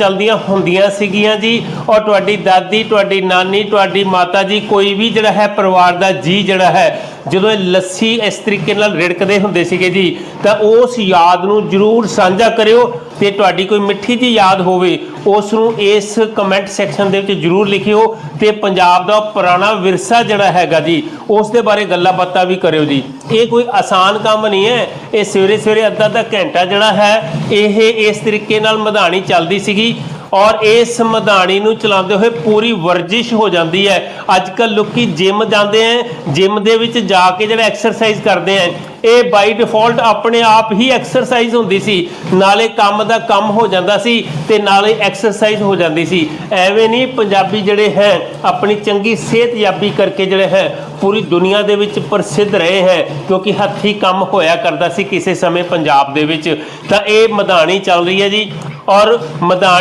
ਚਲਦੀਆਂ ਹੁੰਦੀਆਂ ਸੀਗੀਆਂ ਜੀ। ਔਰ ਤੁਹਾਡੀ ਦਾਦੀ, ਤੁਹਾਡੀ ਨਾਨੀ, ਤੁਹਾਡੀ ਮਾਤਾ ਜੀ, ਕੋਈ ਵੀ ਜਿਹੜਾ ਹੈ ਪਰਿਵਾਰ ਦਾ ਜੀ ਜਿਹੜਾ ਹੈ ਜਦੋਂ ਇਹ ਲੱਸੀ ਇਸ ਤਰੀਕੇ ਨਾਲ ਰਿੜਕਦੇ ਹੁੰਦੇ ਸੀਗੇ ਜੀ, ਤਾਂ ਉਸ ਯਾਦ ਨੂੰ ਜਰੂਰ ਸਾਂਝਾ ਕਰਿਓ ਤੇ ਤੁਹਾਡੀ ਕੋਈ ਮਿੱਠੀ ਜੀ ਯਾਦ ਹੋਵੇ ਉਸ ਨੂੰ ਇਸ ਕਮੈਂਟ ਸੈਕਸ਼ਨ ਦੇ ਵਿੱਚ ਜਰੂਰ ਲਿਖਿਓ ਤੇ ਪੰਜਾਬ ਦਾ ਪੁਰਾਣਾ ਵਿਰਸਾ ਜਿਹੜਾ ਹੈਗਾ ਜੀ ਉਸ ਦੇ ਬਾਰੇ ਗੱਲਾਂ ਬਾਤਾਂ ਵੀ ਕਰਿਓ ਜੀ। ਇਹ ਕੋਈ ਆਸਾਨ ਕੰਮ ਨਹੀਂ ਹੈ, ਇਹ ਸਵੇਰੇ ਸਵੇਰੇ ਅੱਧਾ ਅੱਧਾ ਘੰਟਾ ਜਿਹੜਾ ਹੈ, ਇਹ ਇਸ ਤਰੀਕੇ ਨਾਲ ਮਧਾਣੀ ਚੱਲਦੀ ਸੀਗੀ। ਔਰ ਇਸ ਮਧਾਣੀ ਨੂੰ ਚਲਾਉਂਦੇ ਹੋਏ ਪੂਰੀ ਵਰਜਿਸ਼ ਹੋ ਜਾਂਦੀ ਹੈ। ਅੱਜ ਕੱਲ ਲੋਕੀ ਜਿਮ ਜਾਂਦੇ ਆ ਜਿਮ ਦੇ ਵਿੱਚ ਜਾ ਕੇ ਜਿਹੜਾ ਐਕਸਰਸਾਈਜ਼ ਕਰਦੇ ਆ ਇਹ ਬਾਈ ਡਿਫਾਲਟ ਆਪਣੇ ਆਪ ਹੀ ਐਕਸਰਸਾਈਜ਼ ਹੁੰਦੀ ਸੀ। ਨਾਲੇ ਕੰਮ ਦਾ ਕੰਮ ਹੋ ਜਾਂਦਾ ਸੀ ਤੇ ਨਾਲੇ ਐਕਸਰਸਾਈਜ਼ ਹੋ ਜਾਂਦੀ ਸੀ। ਐਵੇਂ ਨਹੀਂ ਪੰਜਾਬੀ ਜਿਹੜੇ ਹੈ, ਆਪਣੀ ਚੰਗੀ ਸਿਹਤ ਯਾਬੀ ਕਰਕੇ ਜਿਹੜੇ ਹੈ, ਪੂਰੀ ਦੁਨੀਆ ਦੇ ਵਿੱਚ ਪ੍ਰਸਿੱਧ ਰਹੇ ਹੈ, ਕਿਉਂਕਿ ਹੱਥੀ ਕੰਮ ਹੋਇਆ ਕਰਦਾ ਸੀ ਕਿਸੇ ਸਮੇਂ ਪੰਜਾਬ ਦੇ ਵਿੱਚ। ਤਾਂ ਇਹ ਮਧਾਣੀ ਚੱਲ ਰਹੀ ਹੈ ਜੀ। ਔਰ ਮਧਾਣੀ